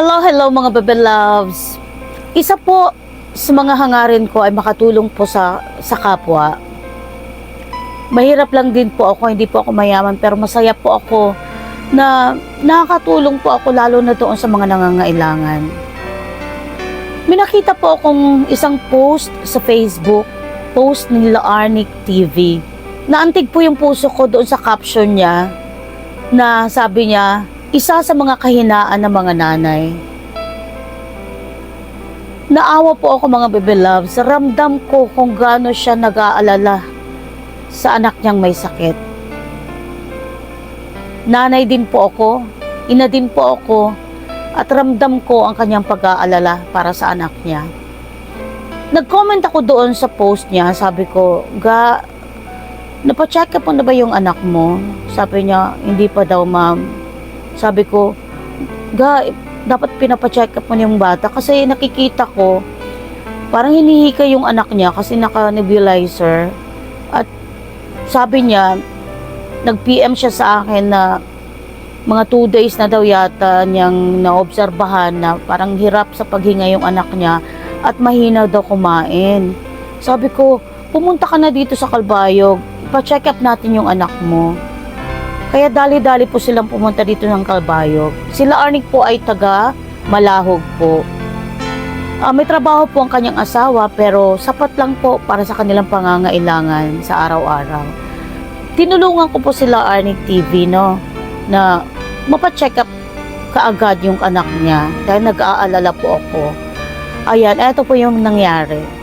Hello, hello mga baby loves. Isa po sa mga hangarin ko ay makatulong po sa sa kapwa. Mahirap lang din po ako, hindi po ako mayaman, pero masaya po ako na nakakatulong po ako lalo na doon sa mga nangangailangan. May nakita po akong isang post sa Facebook, post ni Arnic TV. Naantig po yung puso ko doon sa caption niya na sabi niya, isa sa mga kahinaan ng mga nanay. Naawa po ako mga baby loves. Ramdam ko kung gaano siya nag-aalala sa anak niyang may sakit. Nanay din po ako, ina din po ako, at ramdam ko ang kanyang pag-aalala para sa anak niya. Nag-comment ako doon sa post niya, sabi ko, Ga, napacheck up na ba yung anak mo? Sabi niya, hindi pa daw ma'am. Sabi ko, Ga, dapat pinapacheck up mo na yung bata kasi nakikita ko, parang hinihika yung anak niya kasi naka-nebulizer. At sabi niya, nag-PM siya sa akin na mga two days na daw yata niyang naobserbahan na parang hirap sa paghinga yung anak niya at mahina daw kumain. Sabi ko, pumunta ka na dito sa Kalbayog, pa-check up natin yung anak mo. Kaya dali-dali po silang pumunta dito ng Kalbayog. Sila Arnick po ay taga Malahog po. Ah, may trabaho po ang kanyang asawa pero sapat lang po para sa kanilang pangangailangan sa araw-araw. Tinulungan ko po sila Arnick TV no na mapacheck up kaagad yung anak niya dahil nag-aalala po ako. Ayan, eto po yung nangyari.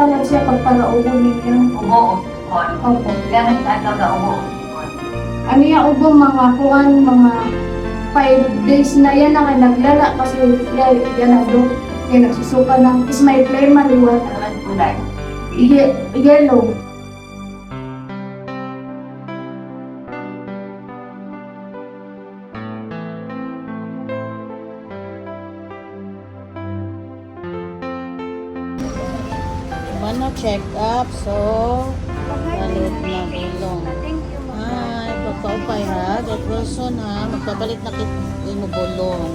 Lang siya pagpalaubo ninyo. Umuot. Opo. Ganun talaga umuot. Ano yung ubo mga kuhan, mga 5 days na yan na naglala kasi yan, yan ang do. Yan nagsusuka ng is my flame maliwat. Ano ang kulay? Ye- yellow. Mana check up, so balit na bulong. Thank you, Ay, pagkaupay ha, Dr. Wilson ha, magpapalit na kit mo bulong.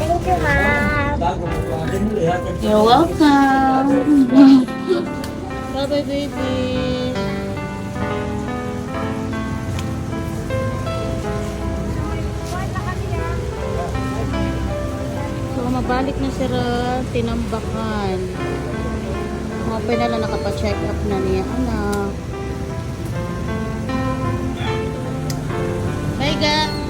Thank you, ma'am. You're welcome. Bye-bye, baby. So, mabalik na sila tinambakan. Mapay na lang nakapacheck up na niya anak. Bye, ga.